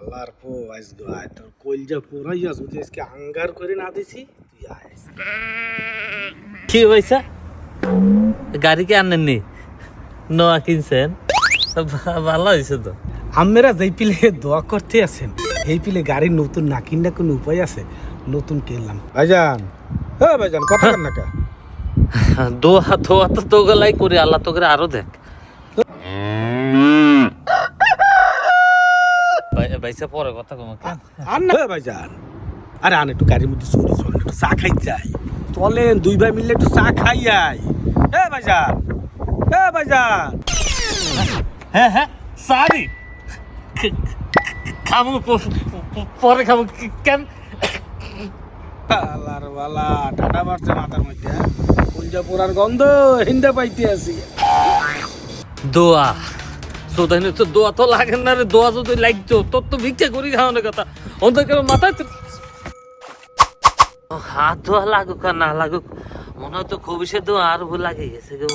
আল্লাহর পো আইস গো আয় তোর কইলজা পুরাইয়া যদি আজকে আঙ্গার করে না দিছি তুই আইস কি হয়েছে? গাড়ি কি আনেননি নোয়া কিনছেন? ভালো হয়েছে তো। আমরা যেই পিলে দোয়া করতে আছেন এই পিলে গাড়ির নতুন না কিনা কোনো উপায় আছে? নতুন কিনলাম। ভাইজান হ্যাঁ ভাইজান কথা কেন না কা? দোয়া দোয়া তো তো গলাই করি আল্লাহ তো করে আরও দেখ। ভাই- পরে কথা কম আর না হ্যাঁ ভাইজান আরে আন একটু গাড়ির মধ্যে চলে চল একটু চা খাই যাই। চলেন দুই ভাই মিললে একটু চা খাই যাই হ্যাঁ ভাইজান হ্যাঁ ভাইজান। হ্যাঁ হ্যাঁ সারি। খামু পরে খামু কি- কেন? আল্লাহর বালা টাটা মারছে মাথার মধ্যে হ্যাঁ? কুঞ্জা পোড়ার গন্ধ হিন্দা পাইতে আছি দোয়া। সোদাইনে তো দোয়া তো লাগে না রে, দোয়া যদি লাগতো, তোর তো ভিক্ষা করি খাওয়ানোর কথা। অন্তর কেন মাথায় হাত ধোয়া লাগুক আর না লাগুক, মনে হয় তো খুব সে দোয়া আর লাগে গেছে গো